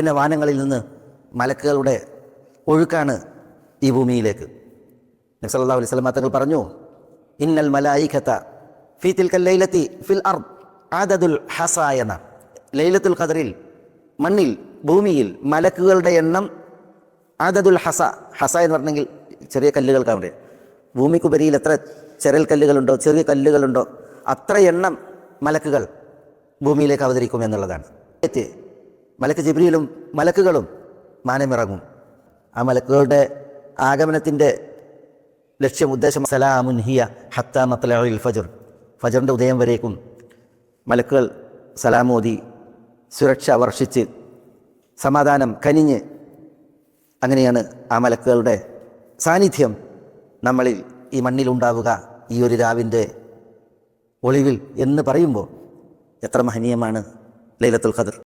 പിന്നെ വാനങ്ങളിൽ നിന്ന് മലക്കുകളുടെ ഒഴുക്കാണ് ഈ ഭൂമിയിലേക്ക്. നബ്സല്ലാ അലൈഹി സ്വലമ തങ്ങൾ പറഞ്ഞു ഇന്നൽ മലായിഖത്ത ഫീ തിൽക്കൽ ലൈലത്തി ഫിൽ അർ ആദദുൽ ഹസായന. ലൈലത്തുൽ ഖദറിൽ മണ്ണിൽ ഭൂമിയിൽ മലക്കുകളുടെ എണ്ണം ആദദുൽ ഹസ ഹസ എന്ന് പറഞ്ഞെങ്കിൽ ചെറിയ കല്ലുകൾക്കാണ് ഭൂമിക്കുപരിയിൽ എത്ര ചെറൽ കല്ലുകളുണ്ടോ ചെറിയ കല്ലുകളുണ്ടോ അത്ര എണ്ണം മലക്കുകൾ ഭൂമിയിലേക്ക് അവതരിക്കും എന്നുള്ളതാണ്. മലക്ക് ജിബ്രിയിലും മലക്കുകളും മാനമിറങ്ങും. ആ മലക്കുകളുടെ ആഗമനത്തിന്റെ ലക്ഷ്യം ഉദ്ദേശം സലാമുൻ ഹിയ ഹത്ത മത്തലയിൽ ഫജർ. ഫജറിന്റെ ഉദയം വരേക്കും മലക്കുകൾ സലാമോദി സുരക്ഷ വർഷിച്ച് സമാധാനം കനിഞ്ഞ് അങ്ങനെയാണ് ആ മലക്കുകളുടെ സാന്നിധ്യം നമ്മളിൽ ഈ മണ്ണിലുണ്ടാവുക ഈ ഒരു രാവിന്റെ ഒളിവിൽ എന്ന് പറയുമ്പോൾ എത്ര മഹനീയമാണ് ലൈലത്തുൽ ഖദർ.